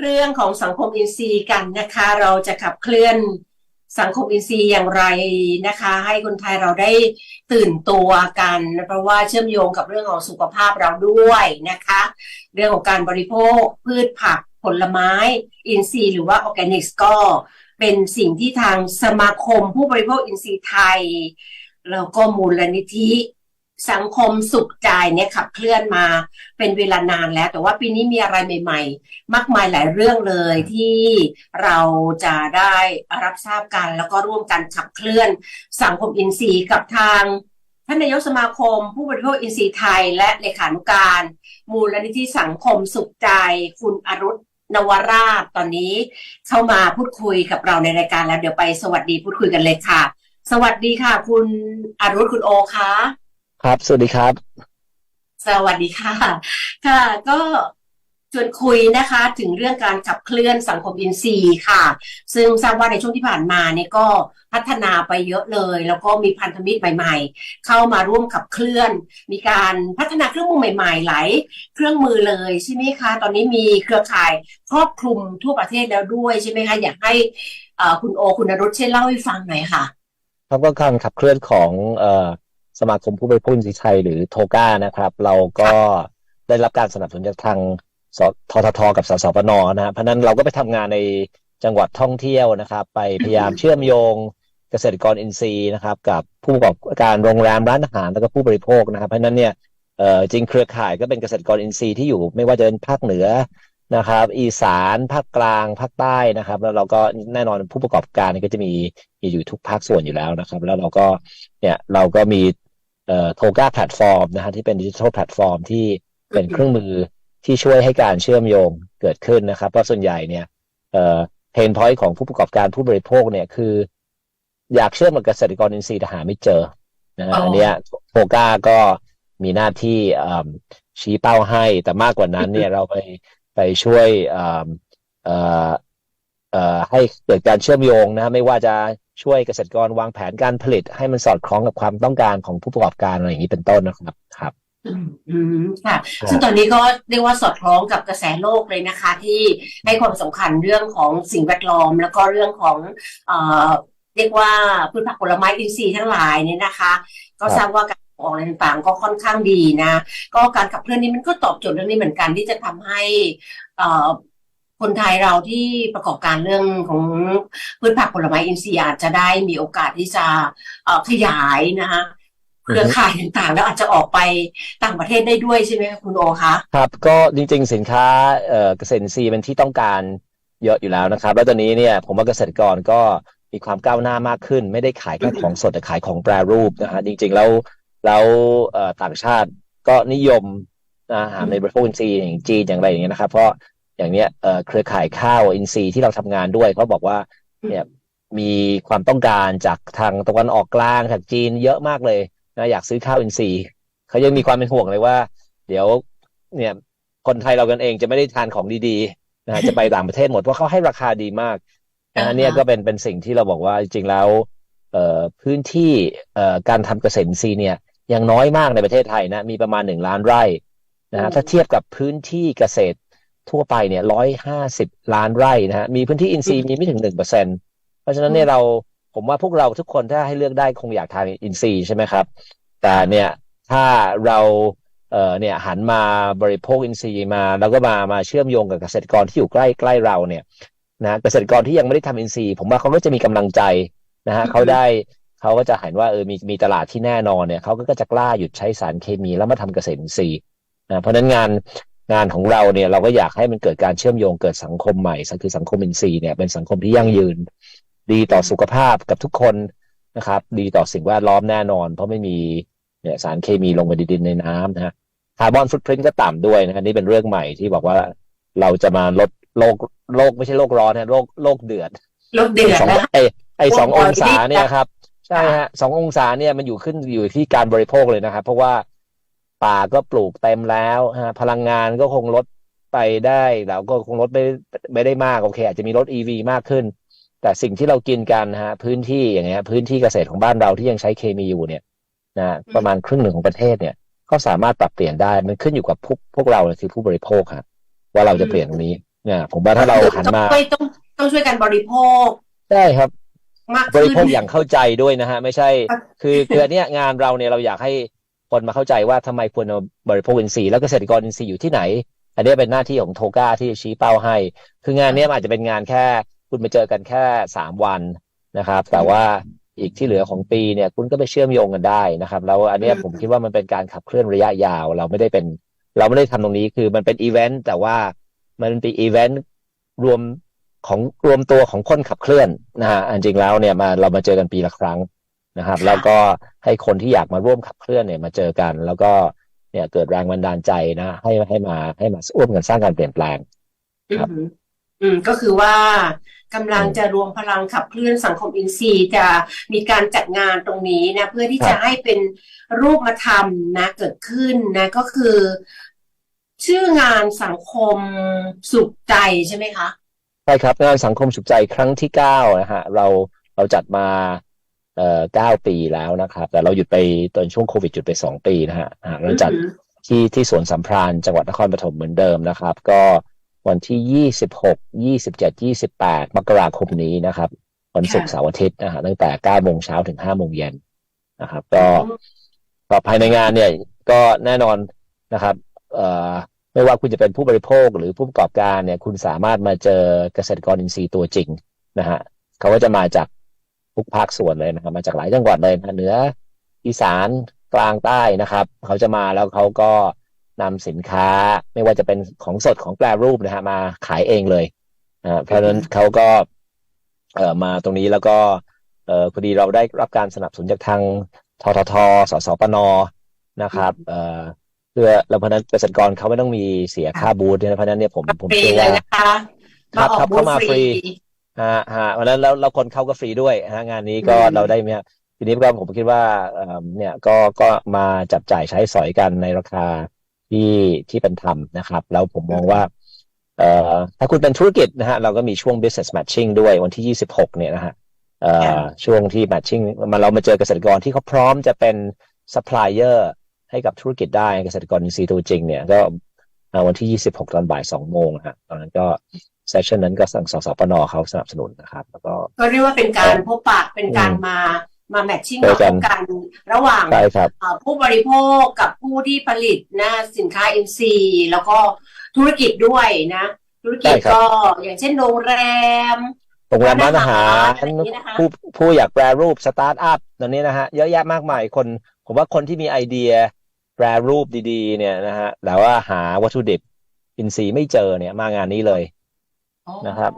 เรื่องของสังคมอินทรีย์กันนะคะ เราจะขับเคลื่อนสังคมอินทรีย์อย่างไรนะคะ ให้คนไทยเราได้ตื่นตัวกัน เพราะว่าเชื่อมโยงกับเรื่องของสุขภาพเราด้วยนะคะ เรื่องของการบริโภคพืชผักผลไม้อินทรีย์หรือว่าออร์แกนิกก็เป็นสิ่งที่ทางสมาคมผู้บริโภคอินทรีย์ไทย แล้วก็มูลนิธิ สังคมสุขใจเนี่ยขับเคลื่อนมาเป็นเวลานานแล้ว แต่ว่าปีนี้มีอะไรใหม่ ๆ มากมายหลายเรื่องเลยที่เราจะได้รับทราบกันแล้วก็ร่วมกันขับเคลื่อน สังคมอินทรีย์กับทางท่านนายกสมาคม ผู้บริโภคอินทรีย์ไทย และเลขานุการ มูลนิธิสังคมสุขใจ คุณอรุณนวราชตอนนี้เข้ามาพูดคุยกับเราในรายการแล้วเดี๋ยวไปสวัสดีพูดคุยกันเลยค่ะ สวัสดีค่ะ คุณอรุณคุณโอคะ ครับ สวัสดีครับ สวัสดีค่ะ ค่ะ ก็ชวนคุยนะคะถึงเรื่องการขับเคลื่อนสังคมอินทรีย์ค่ะ ซึ่งทราบว่าในช่วงที่ผ่านมาเนี่ยก็พัฒนาไปเยอะเลย แล้วก็มีพันธมิตรใหม่ ๆ เข้ามาร่วมขับเคลื่อน มีการพัฒนาเครื่องมือใหม่ๆ หลายเครื่องมือเลยใช่ไหมคะ ตอนนี้มีเครือข่ายครอบคลุมทั่วประเทศแล้วด้วยใช่ไหมคะ อยากให้เอ่อคุณโอคุณนรุชช่วยเล่าให้ฟังหน่อยค่ะครับก็การขับเคลื่อนของเอ่อ สมาคมผู้บริโภคอินทรีไทยหรือโทก้านะครับ เราก็ได้รับการสนับสนุนจากทางสทททกับสสปนนะเพราะนั้นเราก็ไปทำงานในจังหวัดท่องเที่ยวนะครับ ไปพยายามเชื่อมโยงเกษตรกรอินทรีย์นะครับ กับผู้ประกอบการโรงแรมร้านอาหารแล้วก็ผู้บริโภคนะครับ เพราะนั้นเนี่ยเออจริงเครือข่ายก็เป็นเกษตรกรอินทรีย์ที่อยู่ไม่ว่าจะเป็นภาคเหนือนะครับ อีสานภาคกลางภาคใต้นะครับ แล้วเราก็แน่นอนผู้ประกอบการก็จะมีอยู่ทุกภาคส่วนอยู่แล้วนะครับ แล้วเราก็เนี่ยเราก็มี โทก้าแพลตฟอร์มนะฮะที่เป็นดิจิทัลแพลตฟอร์มที่เป็นเครื่องมือที่ช่วยให้การเชื่อมโยงเกิดขึ้นนะครับเพราะส่วนใหญ่เนี่ยเอ่อเพนพอยต์ของผู้ประกอบการผู้บริโภคเนี่ยคือ อยากเชื่อมกับเกษตรกรอินทรีย์แต่หาไม่เจอนะฮะอ๋ออัอันเนี้ยโทก้าก็มีหน้าที่เอิ่มชี้เป้าให้แต่มากกว่านั้นเนี่ยเราไปไปช่วยเอิ่มเอ่อเอ่อให้เกิดการเชื่อมโยงนะ ไม่ว่าจะ ช่วยเกษตรกรวางแผนการผลิต ให้มันสอดคล้องกับความต้องการของผู้ประกอบการอะไรอย่างนี้เป็นต้นนะครับครับอืมอืมค่ะครับซึ่งตอนนี้ก็เรียกว่าสอดคล้องกับกระแสโลกเลยนะคะ ที่ให้ความสำคัญเรื่องของสิ่งแวดล้อม แล้วก็เรื่องของเอ่อเรียกว่าพืชผักผลไม้อินทรีย์ทั้งหลายเนี่ยนะคะ ก็ทราบว่าการออกอะไรต่างๆก็ค่อนข้างดีนะ ก็การขับเคลื่อนนี้มันก็ตอบโจทย์เรื่องนี้เหมือนกันที่จะทำให้เอ่อ คนไทยเราที่ประกอบการเรื่องของพืชผักผลไม้อินทรีย์อาจจะได้มีโอกาสที่จะเอ่อขยายนะคะเครือข่ายต่างๆ แล้วอาจจะออกไปต่างประเทศได้ด้วยใช่ไหมคะคุณโอคะครับ ก็จริงๆสินค้าเอ่อเกษตรอินทรีย์เป็นที่ต้องการเยอะอยู่แล้วนะครับ แล้วตอนนี้เนี่ยผมว่าเกษตรกรก็มีความก้าวหน้ามากขึ้น ไม่ได้ขายแค่ของสดแต่ขายของแปรรูปนะฮะจริง ๆ แล้วแล้วเอ่อต่างชาติก็นิยมอาหารในบริโภคอินทรีย์อย่างจีนอย่างไรอย่างเงี้ยนะครับ เพราะ อย่างเนี้ยเอ่อเครือข่ายข้าวอินทรีย์ที่เราทำงานด้วยเขาบอกว่าเนี่ยมีความต้องการจากทางตะวันออกกลางจากจีนเยอะมากเลยนะอยากซื้อข้าวอินทรีย์เขายังมีความเป็นห่วงเลยว่า เดี๋ยวเนี่ยคนไทยเรากันเองจะไม่ได้ทานของดีๆนะฮะจะไปต่างประเทศหมดเพราะเขาให้ราคาดีมากนะอ่าฮะฮะเนี่ยก็เป็นเป็นสิ่งที่เราบอกว่าจริงๆแล้วเอ่อพื้นที่เอ่อการทำเกษตรอินทรีย์เนี่ยยังน้อยมากในประเทศไทยนะมีประมาณหนึ่งล้านไร่นะฮะถ้าเทียบกับพื้นที่เกษตร ทั่วไปเนี่ยร้อยห้าสิบล้านไร่นะฮะมีพื้นที่อินทรีย์มีไม่ถึงหนึ่งเปอร์เซ็นเพราะฉะนั้นเนี่ยเราผมว่าพวกเราทุกคนถ้าให้เลือกได้คงอยากทานอินทรีย์ใช่ไหมครับ แต่เนี่ยถ้าเราเอ่อเนี่ยหันมาบริโภคอินทรีย์มา แล้วก็มามาเชื่อมโยงกับเกษตรกรที่อยู่ใกล้ใกล้เราเนี่ยนะเกษตรกรที่ยังไม่ได้ทำอินทรีย์ ผมว่าเขาก็จะมีกำลังใจนะฮะเขาได้เขาก็จะเห็นว่าเออมีมีตลาดที่แน่นอนเนี่ยเขาก็จะกล้าหยุดใช้สารเคมีแล้วมาทำเกษตรอินทรีย์นะเพราะฉะนั้นงาน งานของเราเนี่ยเราก็อยากให้มันเกิดการเชื่อมโยงเกิดสังคมใหม่คือสังคมอินทรีย์เนี่ยเป็นสังคมที่ยั่งยืน ดีต่อสุขภาพกับทุกคนนะครับ ดีต่อสิ่งแวดล้อมแน่นอน เพราะไม่มีเนี่ยสารเคมีลงไปในดินในน้ำนะฮะคาร์บอนฟุตพริ้นก็ต่ำด้วยนะฮะนี่เป็นเรื่องใหม่ที่บอกว่าเราจะมาลดโลกโลกไม่ใช่โลกร้อนนะโลกโลกเดือดโลกเดือดสองนะคะไอไอสองโลกร้ออนงศาเนี่ยครับใช่ค่ะฮะสององศาเนี่ยมันอยู่ขึ้นอยู่ที่การบริโภคเลยนะครับ เพราะว่า ป่าก็ปลูกเต็มแล้วฮะพลังงานก็คงลดไปได้แล้วก็คงลดไม่ไม่ได้มากโอเค อาจจะมีรถอีวีมากขึ้น แต่สิ่งที่เรากินกันนะฮะพื้นที่อย่างเงี้ยพื้นที่เกษตรของบ้านเราที่ยังใช้เคมีอยู่เนี่ยนะประมาณครึ่งหนึ่งของประเทศเนี่ยก็สามารถปรับเปลี่ยนได้มันขึ้นอยู่กับพวกพวกเราคือผู้บริโภคครับว่าเราจะเปลี่ยนตรงนี้เนี่ยผมว่าถ้าเราหันต้องมาช่วยต้องต้องช่วยกันบริโภคได้ครับมากบริขึ้นโภคอย่างเข้าใจด้วยนะฮะ ไม่ใช่ครับคือคืออันเนี้ยงานเราเนี่ยเราอยากให้ คนมาเข้าใจว่าทำไมควรเอาบริโภคอินทรีย์แล้วเกษตรกรอินทรีย์อยู่ที่ไหน อันนี้เป็นหน้าที่ของโทก้าที่จะชี้เป้าให้ คืองานนี้อาจจะเป็นงานแค่ คุณมาเจอกันแค่สามวันนะครับ แต่ว่าอีกที่เหลือของปีเนี่ยคุณก็ไปเชื่อมโยงกันได้นะครับ แล้วอันนี้ผมคิดว่ามันเป็นการขับเคลื่อนระยะยาว เราไม่ได้เป็น เราไม่ได้ทำตรงนี้คือมันเป็นอีเวนต์แต่ว่ามันเป็นอีเวนต์รวมของรวมตัวของคนขับเคลื่อนนะฮะอันจริงแล้วเนี่ยมาเรามาเจอกันปีละครั้ง นะครับค่ะแล้วก็ให้คนที่อยากมาร่วมขับเคลื่อนเนี่ยมาเจอกัน แล้วก็เนี่ยเกิดแรงบันดาลใจนะให้ให้มาให้มาร่วมกันสร้างการเปลี่ยนแปลงครับอืมอืมก็คือว่ากำลังอืมจะรวมพลังขับเคลื่อนสังคมอินทรีย์จะมีการจัดงานตรงนี้นะ เพื่อที่ครับจะให้เป็นรูปธรรมนะ เกิดขึ้นนะ ก็คือ ชื่องานสังคมสุขใจใช่ไหมคะใช่ครับงานสังคมสุขใจครั้งที่เก้านะฮะเราเราจัดมา เอ่อเก้าปีแล้วนะครับ แต่เราหยุดไปตอนช่วงโควิดหยุดไปสองปีนะฮะอ่าเราจัดอือหือที่ที่สวนสัมพรานจังหวัดนครปฐมเหมือนเดิมนะครับ ก็วันที่ยี่สิบหกยี่สิบเจ็ดยี่สิบแปดมกราคมนี้นะครับ วันศุกร์เสาร์อาทิตย์นะฮะตั้งแต่เก้าโมงเช้าถึงห้าโมงเย็นนะครับ ก็ก็ภายในงานเนี่ยก็แน่นอนนะครับเอ่อไม่ว่าคุณจะเป็นผู้บริโภคหรือผู้ประกอบการเนี่ย คุณสามารถมาเจอเกษตรกรอินทรีย์ตัวจริงนะฮะเขาก็จะมาจาก ทุกภาคส่วนเลยนะครับ มาจากหลายจังหวัดเลยนะเหนืออีสานกลางใต้นะครับ เขาจะมาแล้วเขาก็นำสินค้าไม่ว่าจะเป็นของสดของแปรรูปนะฮะมาขายเองเลยอ่าเพราะฉะนั้นเขาก็เอ่อมาตรงนี้แล้วก็เอ่อพอดีเราได้รับการสนับสนุนจากทางทททสสปนนะครับเอ่อเพื่อแล้วเพราะฉะนั้นเกษตรกรเขาไม่ต้องมีเสียค่าบูธเนี่ยเพราะฉะนั้นเนี่ยผมผมฟรีเชื่อเลยว่านะคะครัมาบออครักบบูธเข้ามาฟฟรีรี ฮะฮะวันนั้นแล้วแล้วคนเข้าก็ฟรีด้วยฮะงานนี้ก็อืมเราได้เนี่ยทีนี้ก็ผมคิดว่าเอ่อเนี่ยก็ก็มาจับจ่ายใช้สอยกันในราคาที่ที่เป็นธรรมนะครับ แล้วผมมองว่าเอ่อถ้าคุณเป็นธุรกิจนะฮะเราก็มีช่วง business matching ด้วยวันที่ 26 เนี่ยนะฮะเอ่อค่ะช่วงที่ matching มาเรามาเจอเกษตรกรที่เขาพร้อมจะเป็น supplier ให้กับธุรกิจได้เกษตรกรอินทรีย์ตัวจริงเนี่ยก็เอ่อวันที่ 26 ตอนบ่าย 2 โมงนะฮะตอนนั้นก็ เซสชันนั้นก็สั่งสสปนเขาสนับสนุนนะครับ แล้วก็ก็เรียกว่าเป็นการพบปะเป็นการอืมมามาแมทชิ่งเจมาอกัพนบกันระหว่างใช่ครับเอ่อผู้บริโภคกับผู้ที่ผลิตนะสินค้าอินทรีย์แล้วก็ธุรกิจด้วยนะ ธุรกิจใช่ครับก็อย่างเช่นโรงแรมโรงแรมร้านอาหารอะไรอย่างนี้นะคะผู้ผู้อยากแปรรูปสตาร์ทอัพตอนนี้นะฮะเยอะแยะมากมายคน ผมว่าคนที่มีไอเดียแปรรูปดีๆ เนี่ยนะฮะแต่ว่าหาวัตถุดิบอินทรีย์ไม่เจอเนี่ยมางานนี้เลย นะครับ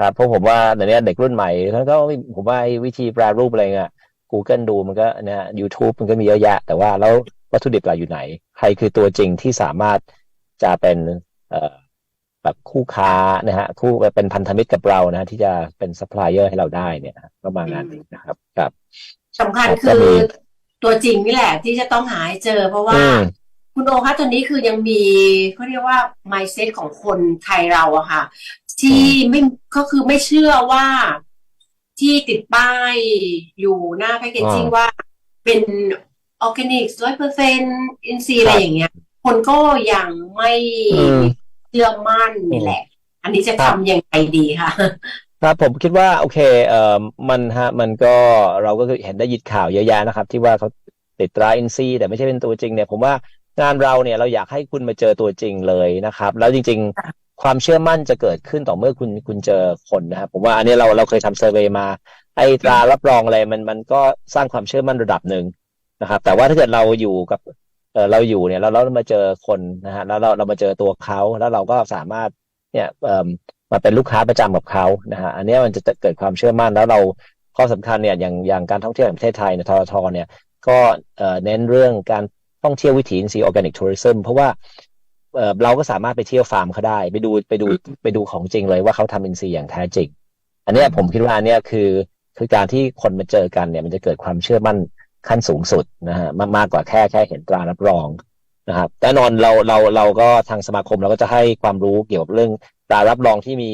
ครับเพราะผมว่าเดี๋ยวนี้เด็กรุ่นใหม่เขาก็ผมว่าไอ้วิธีแปรรูปอะไรเงี้ย Google ดูมันก็นะฮะ YouTube มันก็มีเยอะแยะ แต่ว่าแล้ววัตถุดิบเราอยู่ไหน ใครคือตัวจริงที่สามารถจะเป็นเอ่อแบบคู่ค้านะฮะคู่เป็นพันธมิตรกับเรานะที่จะเป็นซัพพลายเออร์ให้เราได้เนี่ยก็มางานนี้นะครับครับสำคัญครับคืก็อมีตัวจริงนี่แหละที่จะต้องหาให้เจอ เพราะว่าอืม คุณโอคะตอนนี้คือยังมีเขาเรียกว่า mindset ของคนไทยเราอะค่ะ ที่ไม่ก็คือไม่เชื่อว่าที่ติดป้ายอยู่หน้าแพคเกจจิ้งอ่าว่าเป็นออร์แกนิกร้อยเปอร์เซ็นอินซีย์คอะรัไรบอย่างเงี้ย คนก็ยังไม่อืมเชื่อมั่นนี่แหละ อันนี้จะครับทำยังไงดีคะครับผมคิดว่าโอเคเอ่อมันฮะมันก็เราก็เห็นได้ยินข่าวเยอะแยะนะครับ ที่ว่าเขาติดตราอินซีย์แต่ไม่ใช่เป็นตัวจริงเนี่ยผมว่า งานเราเนี่ยเราอยากให้คุณมาเจอตัวจริงเลยนะครับ แล้วจริงค่ะๆความเชื่อมั่นจะเกิดขึ้นต่อเมื่อคุณคุณเจอคนนะครับผมว่าอันนี้เราเราเคยทำเซอร์เวย์มา ไอ้ตรารับรองอะไรมันมันก็สร้างความเชื่อมั่นระดับหนึ่งนะครับ แต่ว่าถ้าเกิดเราอยู่กับเออเราอยู่เนี่ยแล้วเรามาเจอคนนะฮะแล้วเราเรามาเจอตัวเขาแล้วเราก็สามารถเนี่ยเอ่อมาเป็นลูกค้าประจำกับเขานะฮะอันเนี้ยมันจะเกิดความเชื่อมั่นแล้วเราข้อสำคัญเนี่ยอย่างอย่างการท่องเที่ยวแห่งประเทศไทยเนี่ยทททเนี่ยก็เอ่อเน้นเรื่องการ ท่องเที่ยววิถีอินทรีย์ออร์แกนิกทัวริซึมเพราะว่าเอ่อเราก็สามารถไปเที่ยวฟาร์มเขาได้ ไปดูไปดูไปดูของจริงเลยว่าเขาทำอินทรีย์อย่างแท้จริง อันเนี้ยผมคิดว่าอันเนี้ยคือคือการที่คนมาเจอกันเนี่ยมันจะเกิดความเชื่อมั่นขั้นสูงสุดนะฮะมากมากกว่าแค่แค่เห็นตรารับรองนะครับแน่นอนเราเราเราก็ทางสมาคมเราก็จะให้ความรู้เกี่ยวกับเรื่องตรารับรองที่มี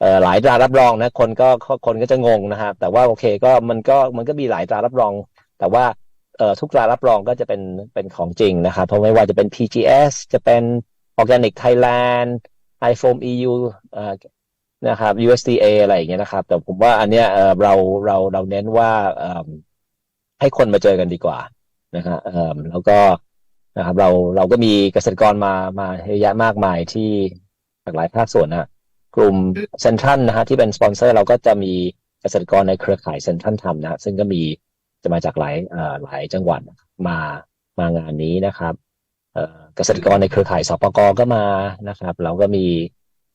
เอ่อหลายตรารับรองนะคนก็คนก็จะงงนะครับแต่ว่าโอเคก็มันก็มันก็มีหลายตรารับรอง แต่ว่าเอ่อ ทุกตรารับรองก็จะเป็นเป็นของจริงนะครับเพราะไม่ว่าจะเป็น PGS จะเป็น Organic Thailand iPhone EU เอ่อนะครับ USDA อะไรอย่างเงี้ยนะครับ แต่ผมว่าอันเนี้ยเอ่อเราเราเราเน้นว่าเอิ่มให้คนมาเจอกันดีกว่านะฮะเอิ่มแล้วก็นะครับเราเราก็มีเกษตรกรมามาเยอะแยะมากมายที่หลากหลายภาคส่วนนะฮะกลุ่มเซ็นทรัลนะฮะที่เป็นสปอนเซอร์เราก็จะมีเกษตรกรในเครือข่ายเซ็นทรัลทำนะฮะซึ่งก็มี จะมาจากหลายเอ่อหลายจังหวัดมามางานนี้นะครับเอ่อเกษตรกรในเครือข่ายสปกก็มานะครับเราก็มี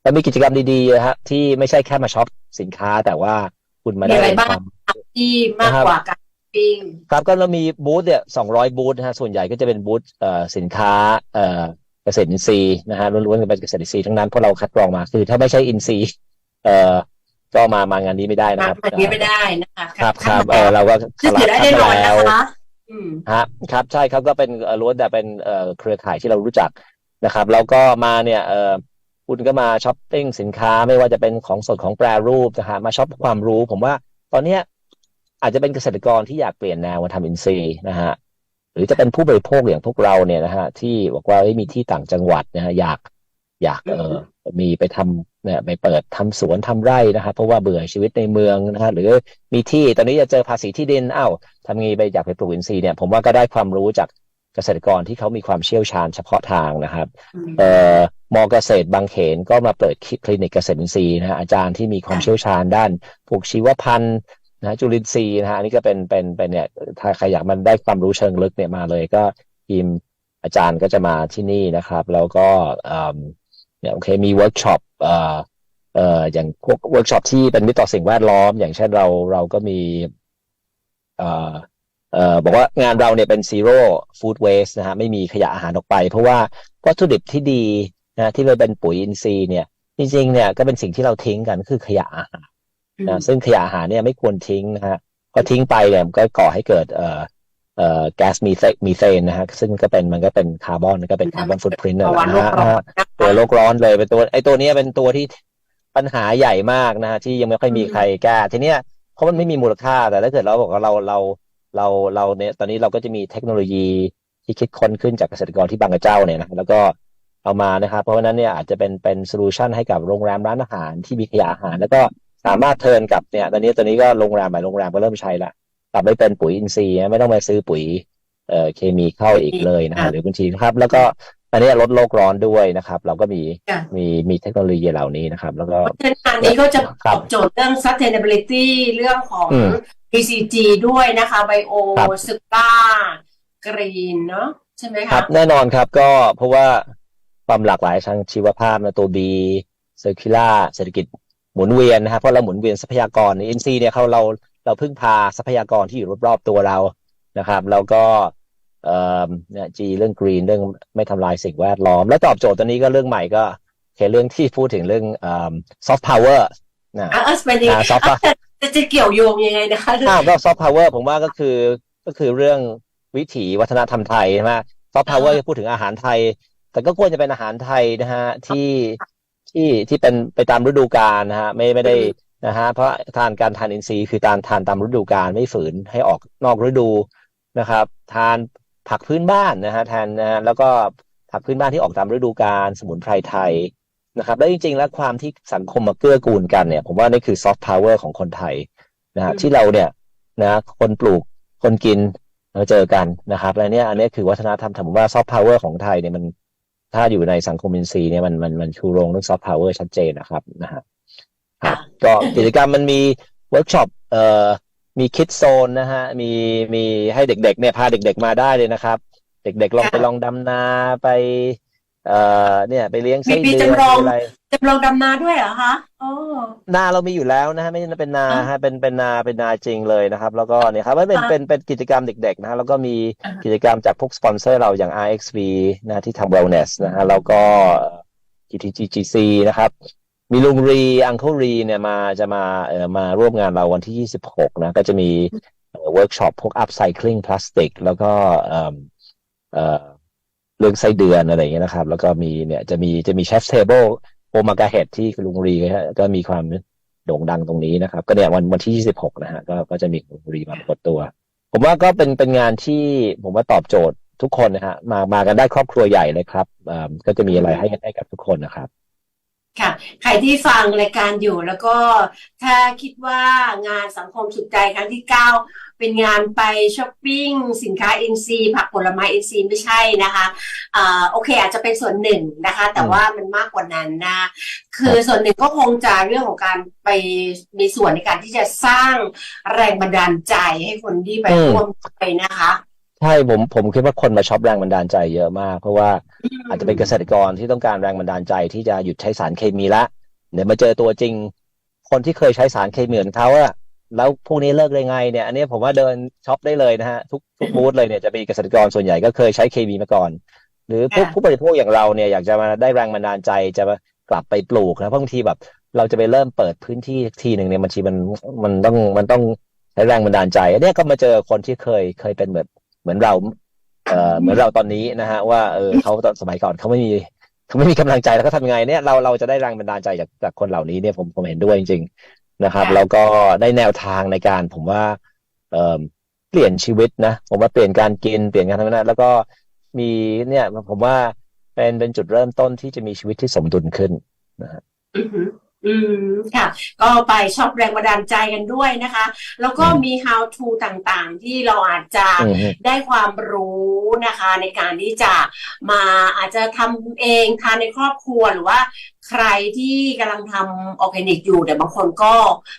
ก็มีกิจกรรมดีๆนะฮะที่ไม่ใช่แค่มาช็อปสินค้าแต่ว่าคุณมามีได้อะไรบ้างความที่มากกว่าการปิ้งครับก็เรามีบูธเนี่ยสองร้อยบูธนะฮะส่วนใหญ่ก็จะเป็นบูธเอ่อสินค้าเอ่อเกษตรอินทรีย์นะฮะล้วนๆกันเป็นเกษตรอินทรีย์ทั้งนั้นเพราะเราคัดกรองมาคือถ้าไม่ใช่อินทรีย์เอ่อ ก็มามางานนี้ไม่ได้นะมาครับอันนี้ไม่ได้นะคะครับครับเออเราก็คือสลัถืบอได้คัดแน่นอนมาแล้นะวคะอืมฮะครับใช่ครับก็เป็นเอ่อล้วนแต่เป็นเอ่อเครือข่ายที่เรารู้จักนะครับ แล้วก็มาเนี่ยเอ่อคุณก็มาช้อปปิ้งสินค้าไม่ว่าจะเป็นของสดของแปรรูปนะฮะมาช้อปความรู้ ผมว่าตอนเนี้ยอาจจะเป็นเกษตรกรที่อยากเปลี่ยนแนวมาทำอินทรีย์นะฮะหรือจะเป็นผู้บริโภคอย่างพวกเราเนี่ยนะฮะที่บอกว่าเอ้ยมีที่ต่างจังหวัดนะฮะอยากอยากเออมีไปทำ เนี่ยไปเปิดทำสวนทำไร่นะครับเพราะว่าเบื่อชีวิตในเมืองนะฮะหรือมีที่ตอนนี้จะเจอภาษีที่ดินอ้าวทำไงไปอยากไปปลูกอินทรีย์เนี่ยผมว่าก็ได้ความรู้จากเกษตรกรที่เขามีความเชี่ยวชาญเฉพาะทางนะครับเอ่อมอเกษตรบางเขนก็มาเปิดคลินิกเกษตรอินทรีย์นะฮะอาจารย์ที่มีความเชี่ยวชาญด้านพวกชีวพันธุ์นะฮะจุลินทรีย์นะฮะอันนี้ก็เป็นเป็นเป็นเนี่ยถ้าใครอยากมันได้ความรู้เชิงลึกเนี่ยมาเลยก็ทีมอาจารย์ก็จะมาที่นี่นะครับ แล้วก็ เอ่อเนี่ยโอเคมีเวิร์กช็อปเอ่อเอ่ออย่างพวกเวิร์กช็อปที่เป็นมิตรต่อสิ่งแวดล้อม อย่างเช่นเราเราก็มีเอ่อเอ่อบอกว่างานเราเนี่ยเป็น zero food waste นะฮะไม่มีขยะอาหารออกไป เพราะว่าวัตถุดิบที่ดีนะที่มันเป็นปุ๋ยอินทรีย์เนี่ยจริงๆเนี่ยก็เป็นสิ่งที่เราทิ้งกันคือขยะอาหารนะซึ่งขยะอาหารเนี่ยไม่ควรทิ้งนะฮะก็ทิ้งไปเนี่ยมันก็ก่อให้เกิดเอ่อเอ่อ แก๊สมีเทมีเทนนะฮะซึ่งก็เป็นมันก็เป็นคาร์บอนก็เป็นคาร์บอนฟุตพิ้นนะภาวะโลกฮะร้อนตัวโลกร้อนเลยเป็นตัวไอ้ตัวเนี้ยเป็นตัวที่ปัญหาใหญ่มากนะฮะที่ยังไม่ค่อยมีใครแก้ทีเนี้ยเพราะมันไม่มีมูลค่าแต่ถ้าเกิดเราบอกว่าเราเราเราเราเนี่ยตอนนี้เราก็จะมีเทคโนโลยีที่คิดค้นขึ้นจากเกษตรกรที่บางกระเจ้าเนี่ยนะแล้วก็เอามานะครับเพราะฉะนั้นเนี่ยอาจจะเป็นเป็นโซลูชันให้กับโรงแรมร้านอาหารที่มีขยะอาหาร แล้วก็สามารถเทิร์นกับเนี่ย ตอนนี้ตอนนี้ก็โรงแรมหลายโรงแรมก็เริ่มใช้ละ กลับไปเป็นปุ๋ยอินทรีย์นะไม่ต้องไปซื้อปุ๋ยเอ่อเคมีเข้าอีกเลยนะฮะหรือบางทีนะครับ แล้วก็อันนี้ลดโลกร้อนด้วยนะครับ เราก็มีค่ะมีมีเทคโนโลยีเหล่านี้นะครับ แล้วก็เพราะฉะนั้นอันนี้ก็จะคตรับอบโจทย์เรื่อง sustainability เรื่องของอืม BCG ด้วยนะคะ Bio ครับ s u p a Green เนาะใช่ไหมครัคะบแน่นอนครับก็เพราะว่าความหลากหลายทางชีวภาพนะตัว B circular เศรษฐกิจหมุนเวียนนะครับเพราะเราหมุนเวียนทรัพยากรอินซีเนี่ยเขาเรา เราพึ่งพาทรัพยากรที่อยู่รอบๆตัวเรานะครับ แล้วก็เอ่อเนี่ยจีเรื่อง green เรื่องไม่ทำลายสิ่งแวดล้อม และตอบโจทย์ตัวนี้ก็เรื่องใหม่ก็โอเคเรื่องที่พูดถึงเรื่องเอ่อ soft power นะอะเออเป็นยังไงอ่า soft power จะจะเกี่ยวโยงยังไงนะคะอ้าวก็ซอฟต์พาวเวอร์ผมว่าก็คือก็คือเรื่องวิถีวัฒนธรรมไทยใช่ไหมซอฟต์พาวเวอร์พูดถึงอาหารไทย แต่ก็ควรจะเป็นอาหารไทยนะฮะที่ที่ที่เป็นไปตามฤดูกาลนะฮะไม่ไม่ได้ นะฮะเพราะทานการทานอินทรีย์คือการทานตามฤดูกาลไม่ฝืนให้ออกนอกฤดูนะครับ ทานผักพื้นบ้านนะฮะแทนนะฮะแล้วก็ผักพื้นบ้านที่ออกตามฤดูกาลสมุนไพรไทยนะครับแล้วจริงๆ แล้วความที่สังคมมาเกื้อกูลกันเนี่ย ผมว่านี่คือซอฟต์พาวเวอร์ของคนไทยนะฮะอืมที่เราเนี่ยนะคนปลูกคนกินมาเจอกันนะครับและเนี่ยอันนี้คือวัฒนธรรมผมว่าซอฟต์พาวเวอร์ของไทยเนี่ยมันถ้าอยู่ในสังคมอินทรีย์เนี่ยมันมันมันชูโรงเรื่องซอฟต์พาวเวอร์ชัดเจนนะครับนะฮะครับ ก็กิจกรรมมันมีเวิร์กช็อปเอ่อมีคิดโซนนะฮะ มีมีให้เด็กๆเนี่ยพาเด็ก ๆ มาได้เลยนะครับ เด็กๆลองไปลองดำนาไปเอ่อเนี่ยไปเลี้ยงไส้มีเดือนจำลองมีอะไร จำลองดำนาด้วยเหรอคะโอ้นาเรามีอยู่แล้วนะฮะไม่ใช่เป็นนาอ่าฮะเป็นเป็นนาเป็นนาจริงเลยนะครับ แล้วก็เนี่ยครับว่าเป็นอ่าเป็นเป็นกิจกรรมเด็กๆนะฮะแล้วก็มีอ่ากิจกรรมจากพวกสปอนเซอร์เราอย่าง RXV นะที่ทำ wellness นะฮะแล้วก็ GTGGC นะครับ มีลุงรีอังเคิลรีเนี่ยมาจะมาเอ่อมาร่วมงานเราวันที่ 26 นะ ก็จะมีเวิร์กช็อปพวก upcycling พลาสติก แล้วก็เอ่อเอ่อเรื่องไส้เดือนอะไรอย่างเงี้ยนะครับ แล้วก็มีเนี่ยจะมีจะมีเชฟเทเบิลโอมากาเฮดที่ลุงรีก็ก็มีความโด่งดังตรงนี้นะครับ ก็เนี่ยวันวันที่ 26 นะฮะก็ก็จะมีลุงรีมาปรากฏตัว ผมว่าก็เป็นเป็นงานที่ผมว่าตอบโจทย์ทุกคนนะฮะมามากันได้ครอบครัวใหญ่เลยครับอ่าก็จะมีอะไรให้ให้กับทุกคนนะครับ ค่ะ ใครที่ฟังรายการอยู่แล้วก็ถ้าคิดว่างานสังคมสุขใจครั้งที่เก้าเป็นงานไปช้อปปิ้ง สินค้าอินซีย์ผักผลไม้อินซีย์ไม่ใช่นะคะอ่าโอเคอาจจะเป็นส่วนหนึ่งนะคะ แต่ว่ามันมากกว่านั้นนะคือส่วนหนึ่งก็คงจะเรื่องของการไปมีส่วนในการที่จะสร้างแรงบันดาลใจให้คนที่ไปอืมร่วมไปนะคะ ใช่ผมผมคิดว่าคนมาช็อปแรงบันดาลใจเยอะมาก เพราะว่าอาจจะเป็นเกษตรกรที่ต้องการแรงบันดาลใจที่จะหยุดใช้สารเคมีละเดี๋ยวมาเจอตัวจริง คนที่เคยใช้สารเคมีเหมือนเขาอะแล้วพวกนี้เลิกได้ไงเนี่ย อันนี้ผมว่าเดินช็อปได้เลยนะฮะทุกทุกบูธเลยเนี่ยจะมีเกษตรกรส่วนใหญ่ก็เคยใช้เคมีมาก่อน หรือผู้ค่ะผู้บริโภคอย่างเราเนี่ยอยากจะมาได้แรงบันดาลใจจะมากลับไปปลูกนะเพราะบางทีแบบ เราจะไปเริ่มเปิดพื้นที่ทีหนึ่งเนี่ยบางทีมันมันต้องมันต้องใช้แรงบันดาลใจอันเนี้ยก็มาเจอคนที่เคยเคยเป็นเหมือน เหมือนเราเอ่อเหมือนเราตอนนี้นะฮะว่าเออเขาตอนสมัยก่อนเขาไม่มีเขาไม่มีกำลังใจแล้วเขาทำยังไงเนี่ยเราเราจะได้แรงบันดาลใจจากจากคนเหล่านี้เนี่ยผมผมเห็นด้วยจริง ๆนะครับค่ะแล้วก็ได้แนวทางในการผมว่าเอ่อเปลี่ยนชีวิตนะผมว่าเปลี่ยนการกินเปลี่ยนการทำงานแล้วก็มีเนี่ยผมว่าเป็นเป็นจุดเริ่มต้นที่จะมีชีวิตที่สมดุลขึ้นอือหือ อืมค่ะ ก็ไปชอบแรงบันดาลใจกันด้วยนะคะ แล้วก็อืมมี how to ต่างๆ ที่เราอาจจะอืมฮึได้ความรู้นะคะ ในการที่จะมาอาจจะทำเองทานในครอบครัวหรือว่า ใครที่กำลังทำออร์แกนิกอยู่แต่บางคนก็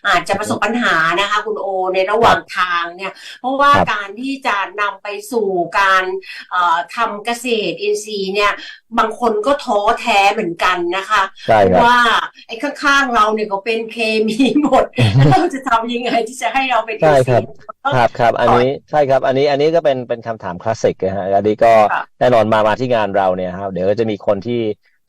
อาจจะประสบปัญหานะคะ คุณโอในระหว่างทางเนี่ย เพราะว่าครับการที่จะนำไปสู่การเอ่อทำเกษตรอินทรีย์เนี่ย บางคนก็ท้อแท้เหมือนกันนะคะใช่ครับว่าไอ้ข้างๆเราเนี่ยก็เป็นเคมีหมดแล้วเราจะทำยังไงที่จะให้เราเป็นใช่ครับอินทย์ครับครับ อันนี้ใช่ครับ อันนี้อันนี้ก็เป็นเป็นคำถามคลาสสิกนะฮะอันนี้ก็ค่ะแน่นอนมามาที่งานเราเนี่ยครับเดี๋ยวก็จะมีคนที่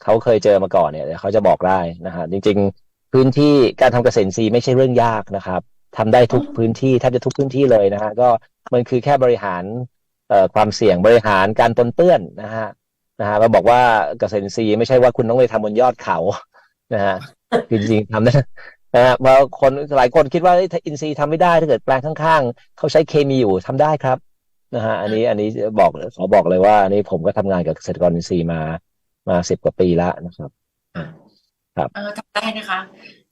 เขาเคยเจอมาก่อนเนี่ยเขาจะบอกได้นะฮะจริง ๆ พื้นที่การทำเกษตรอินทรีย์ไม่ใช่เรื่องยากนะครับทำได้ทุกพื้นที่แทบจะทุกพื้นที่เลยนะฮะก็มันคือแค่บริหารเอ่อความเสี่ยงบริหารการปนเปื้อนนะฮะนะฮะเราบอกว่าเกษตรอินทรีย์ไม่ใช่ว่าคุณต้องไปทำบนยอดเขานะฮะจริงๆทำได้นะฮะเพราะคนหลายคนคิดว่าเอ้ยถ้าอินทรีย์ทำไม่ได้ถ้าเกิดแปลงข้างๆเขาใช้เคมีอยู่ทำได้ครับนะฮะอันนี้อันนี้บอกขอบอกเลยว่าอันนี้ผมก็ทำงานกับเกษตรกรอินทรีย์มา มาสิบกว่าปีแล้วนะครับเออทำได้นะคะ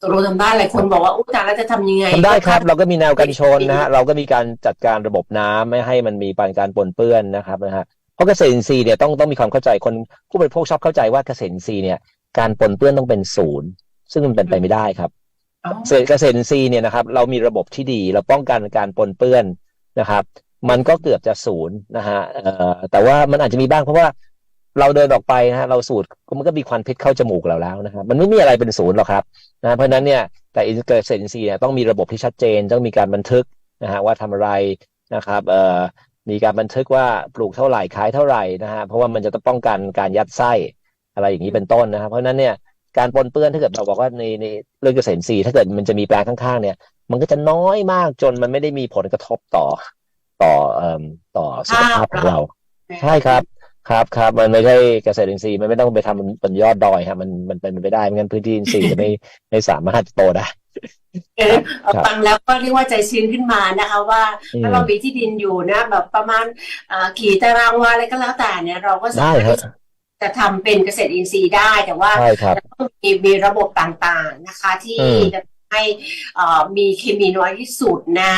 ตกลงทำได้หลายคนบอกว่าอุ้ยแต่แล้วจะทำยังไงทำได้ครับ เราก็มีแนวกันชนนะฮะเราก็มีการจัดการระบบน้ำไม่ให้มันมีปานการปนเปื้อนนะครับนะฮะเพราะเกษตรอินทรีย์เนี่ยต้องต้องมีความเข้าใจคนผู้บริโภคชอบเข้าใจว่าเกษตรอินทรีย์เนี่ยการปนเปื้อนต้องเป็นศูนย์ ซึ่งมันเป็นไปไม่ได้ครับอ๋อเกษตรเกษตรอินทรีย์เนี่ยนะครับ เรามีระบบที่ดีเราป้องกันการปนเปื้อนนะครับ มันก็เกือบจะศูนย์นะฮะเอ่อแต่ว่ามันอาจจะมีบ้างเพราะว่า เราเดินออกไปนะฮะเราสูดมันก็มีควันพิษเข้าจมูกเราแล้วนะครับมันไม่มีอะไรเป็นศูนย์หรอกครับนะเพราะฉะนั้นเนี่ยแต่อินเกษตรอินทรีย์เนี่ยต้องมีระบบที่ชัดเจนต้องมีการบันทึกนะฮะว่าทำอะไรนะครับเอ่อมีการบันทึกว่าปลูกเท่าไหร่ขายเท่าไหร่นะฮะเพราะว่ามันจะต้องป้องกันการยัดไส้อะไรอย่างนี้เป็นต้นนะครับเพราะฉะนั้นเนี่ยการปนเปื้อนถ้าเกิดเราบอกว่าในในเรื่องเกษตรอินทรีย์ถ้าเกิดมันจะมีแปลงข้างๆ เนี่ย มันก็จะน้อยมากจนมันไม่ได้มีผลกระทบต่อต่อเอ่อต่อสุขภาพของเรา ใช่ครับ ครับครับมันไม่ใช่เกษตรอินทรีย์มันไม่ต้องไปทำบนบนยอดดอยครับมันมันเป็นไปไม่ได้ไม่งั้นพื้นที่อินทรีย์จะไม่ไม่สามารถโตได้เออเอาครับฟังแล้วก็เรียกว่าใจชื้นขึ้นมานะคะว่าอืมถ้าเรามีที่ดินอยู่นะ แบบประมาณอ่ากี่ตารางวาอะไรก็แล้วแต่เนี่ยเราก็สาได้มารถครับจะทำเป็นเกษตรอินทรีย์ได้แต่ว่าใช่ครับต้องมีมีระบบต่างๆนะคะ ที่อืมจะให้เอ่อมีเคมีน้อยที่สุดนะ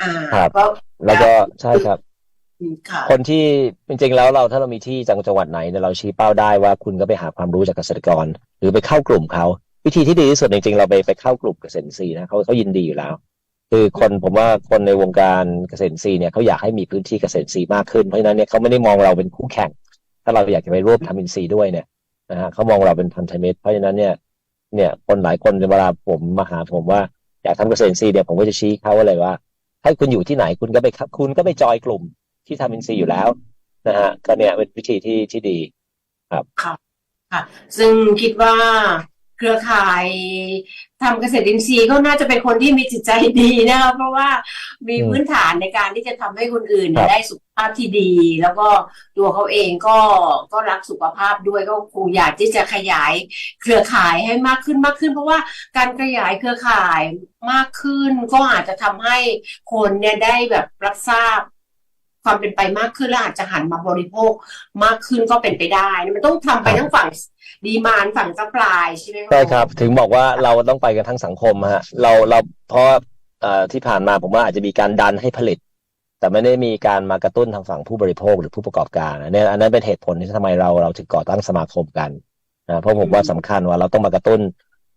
อ่าครับก็แล้วก็ใช่ครับอืม คนที่จริงๆแล้วเราถ้าเรามีที่จังหวัดไหนเนี่ยเราชี้เป้าได้ว่าคุณก็ไปหาความรู้จากเกษตรกร หรือไปเข้ากลุ่มเขาวิธีที่ดีที่สุดจริงๆเราไปไปเข้ากลุ่มเกษตรอินทรีนะเขาเขายินดีอยู่แล้ว คือคนผมว่าคนในวงการเกษตรอินทรีเนี่ยเขาอยากให้มีพื้นที่เกษตรอินทรีมากขึ้นเพราะฉะนั้นเนี่ยเขาไม่ได้มองเราเป็นคู่แข่ง ถ้าเราอยากจะไปร่วมทำอินทรีด้วยเนี่ยนะฮะเขามองเราเป็นพันธมิตรเพราะฉะนั้นเนี่ยเนี่ยคนหลายคนเวลาผมมาหาผมว่าอยากทำเกษตรอินทรีเนี่ยผมก็จะชี้เขาว่าเลยว่าให้คุณอยู่ที่ไหนคุณก็ไปครับคุณก็ไปจอยกลุ่ม ที่ทำอินทรีย์อยู่แล้วนะฮะก็เนี่ยเป็นวิธีที่ที่ดีครับค่ะ ซึ่งคิดว่าเครือข่ายทำเกษตรอินทรีย์ก็น่าจะเป็นคนที่มีจิตใจดีนะคะเพราะว่ามีพื้นฐานในการที่จะทำให้คนอื่นได้สุขภาพที่ดี แล้วก็ตัวเขาเองก็ก็รักสุขภาพด้วยก็คงอยากที่จะขยายเครือข่ายให้มากขึ้นมากขึ้น เพราะว่าการขยายเครือข่ายมากขึ้น ก็อาจจะทำให้คนเนี่ยได้แบบรับทราบ ความเป็นไปมากขึ้นและอาจจะหันมาบริโภคมากขึ้นก็เป็นไปได้ มันต้องทำไปทั้งฝั่งดีมานฝั่งซัพพลายใช่ไหมะใช่ครับ ถึงบอกว่าเราต้องไปกันทั้งสังคมฮะเราเราเพราะเอ่อที่ผ่านมาผมว่าอาจจะมีการดันให้ผลิต แต่ไม่ได้มีการมากระตุ้นทางฝั่งผู้บริโภคหรือผู้ประกอบการอันนี้อันนั้นเป็นเหตุผลที่ทำไมเราเราถึงก่อตั้งสมาคมกันนะเพราะผมว่าสำคัญว่าเราต้องมากระตุ้น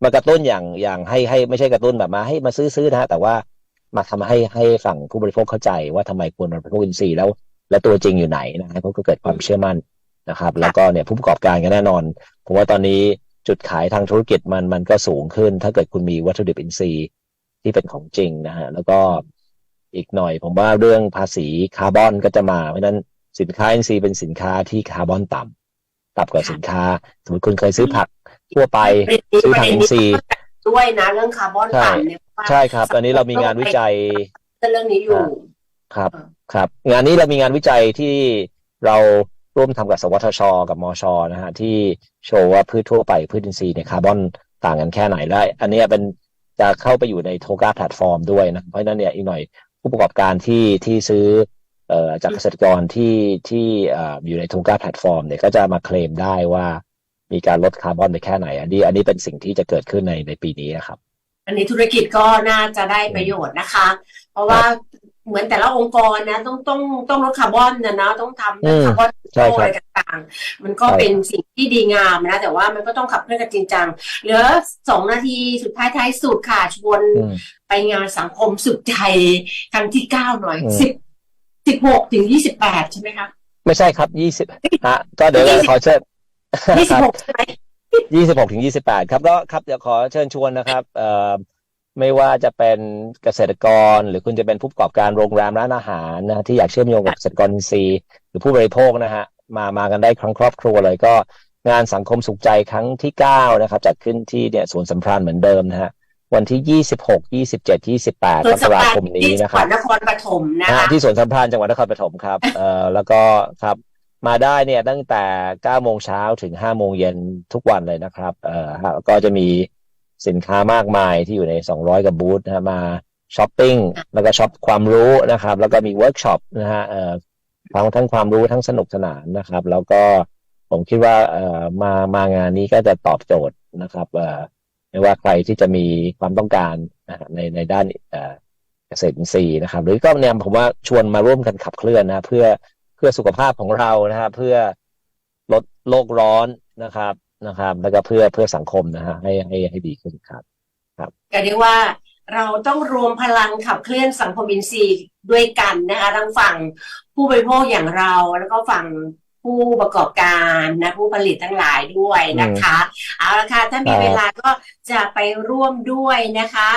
มากระตุ้นอย่างอย่างให้ให้ไม่ใช่กระตุ้นแบบมาให้มาซื้อซื้อนะฮะแต่ว่า มาทำให้ให้ฝั่งผู้บริโภคเข้าใจว่าทำไมควรบริโภคอินทรีย์แล้ว และตัวจริงอยู่ไหนนะฮะเขาก็เกิดความเชื่อมั่นนะครับ แล้วก็เนี่ยผู้ประกอบการก็แน่นอนผมว่าตอนนี้จุดขายทางธุรกิจมันมันก็สูงขึ้น ถ้าเกิดคุณมีวัตถุดิบอินทรีย์ที่เป็นของจริงนะฮะแล้วก็อีกหน่อย ผมว่าเรื่องภาษีคาร์บอนก็จะมาเพราะฉะนั้นสินค้าอินทรีย์เป็นสินค้าที่คาร์บอนต่ำต่ำกว่าสินค้า สมมติคุณเคยซื้อผักทั่วไปซื้อถังอินทรีย์ ด้วยนะเรื่องคาร์บอนต่ำเนี่ยว่าใช่ครับ อันนี้เรามีงานวิจัยเรื่องนี้อยู่ครับอ่าครับ งานนี้เรามีงานวิจัยที่เราร่วมทำกับสวทช กับมชนะฮะที่โชว์ว่าพืชทั่วไปพืชอินทรีย์เนี่ยคาร์บอนต่างกันแค่ไหนและอันเนี้ยเป็นจะเข้าไปอยู่ในโทกาแพลตฟอร์มด้วยนะเพราะฉะนั้นเนี่ยอีกหน่อยผู้ประกอบการที่ที่ซื้อเอ่อจากเกษตรกรที่ที่เอ่ออยู่ในโทกาแพลตฟอร์มเนี่ยก็จะมาเคลมได้ว่า มีการลดคาร์บอนไปแค่ไหน อันนี้อันนี้เป็นสิ่งที่จะเกิดขึ้นในในปีนี้นะครับ อันนี้ธุรกิจก็น่าจะได้ประโยชน์นะคะ เพราะว่าเหมือนแต่ละองค์กรนะต้องต้องต้องลดคาร์บอนนะนะต้องทำเรื่องอืมคาร์บอนใช่ครับอะไรต่างๆ มันก็ใช่เป็นสิ่งที่ดีงามนะ แต่ว่ามันก็ต้องขับเคลื่อนกันจริงจังเหลือสองนาทีสุดท้ายท้ายสุดค่ะชวนอืมไปงานสังคมสุขใจครั้งที่เก้าหน่อยอืมสิบสิบหกถึงยี่สิบแปดใช่ไหมคะไม่ใช่ครับยี่สิบฮะก็เดี๋ยวเราขอเชิญ ยี่สิบหกใช่ไหมยี่สิบหกถึงยี่สิบแปดครับก็ครับเดี๋ยวขอเชิญชวนนะครับเอ่อไม่ว่าจะเป็นเกษตรกร หรือคุณจะเป็นผู้ประกอบการโรงแรมร้านอาหารนะที่อยากเชื่อมโยงกับเกษตรกรอินทรีย์หรือผู้บริโภคนะฮะมามากันได้ครั้งครอบครัวเลยก็งานสังคมสุขใจครั้งที่เก้านะครับจัดขึ้นที่เนี่ยสวนสัมพรานเหมือนเดิมนะฮะวันที่ยี่สิบหกยี่สิบเจ็ดยี่สิบแปดส่วนมสักปราดาห์คมนี้ที่จันะงคหวัรัดบนครปฐมนะนะฮะคะที่สวนสัมพันธ์จังหวัดนครปฐมครับเอ่อแล้วก็ครับ มาได้เนี่ยตั้งแต่9โมงเช้าถึง5โมงเย็นทุกวันเลยนะครับเอ่อฮะก็จะมีสินค้ามากมายที่อยู่ใน 200 กับบูธนะฮะมาช้อปปิ้งแล้วก็ช็อปความรู้นะครับ แล้วก็มีเวิร์กช็อปนะฮะเอ่อทั้งทั้งความรู้ทั้งสนุกสนานนะครับ แล้วก็ผมคิดว่าเอ่อมามางานนี้ก็จะตอบโจทย์นะครับเอ่อไม่ว่าใครที่จะมีความต้องการนะฮะในในด้านเอ่อเกษตรอินทรีย์นะครับ หรือก็เนี่ยผมว่าชวนมาร่วมกันขับเคลื่อนนะ เพื่อ เพื่อสุขภาพของเรานะครับเพื่อลดโลกร้อนนะครับนะครับ แล้วก็เพื่อเพื่อสังคมนะฮะให้ให้ให้ดีขึ้นครับก็เรียกว่าเราต้องรวมพลังขับเคลื่อนสังคมอินทรีย์ด้วยกันนะคะทั้งฝั่งผู้บริโภคอย่างเราแล้วก็ฝั่งผู้ประกอบการนะผู้ผลิตทั้งหลายด้วยนะคะ เอาละค่ะถ้ามีครับเวลาก็จะไปร่วมด้วยนะคะ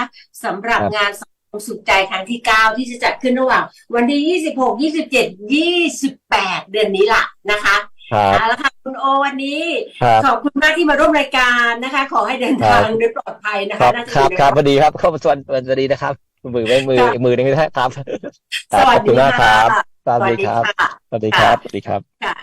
สำหรับครับงานสั งคมสุขใจครั้งที่ 9 ที่จะจัดขึ้นระหว่าง วันที่ 26 27 28 เดือนนี้ล่ะนะคะครับเอาละค่ะคุณโอวันนี้ครับขอบคุณมากที่มาร่วมรายการนะคะ ขอให้เดินทางโดยปลอดภัยนะครัคะบน่าจะคอรับยู่ในครับพอดีครับเข้าสวัสดีสวัสดีนะครับมือไม่มือค่ะอีกมือหนึงนะครับครับสวัขสอบคุดีณมากคค่ะรับสวัสดีครับค่ะสวัสดีครับสวัสดีครับค่ะ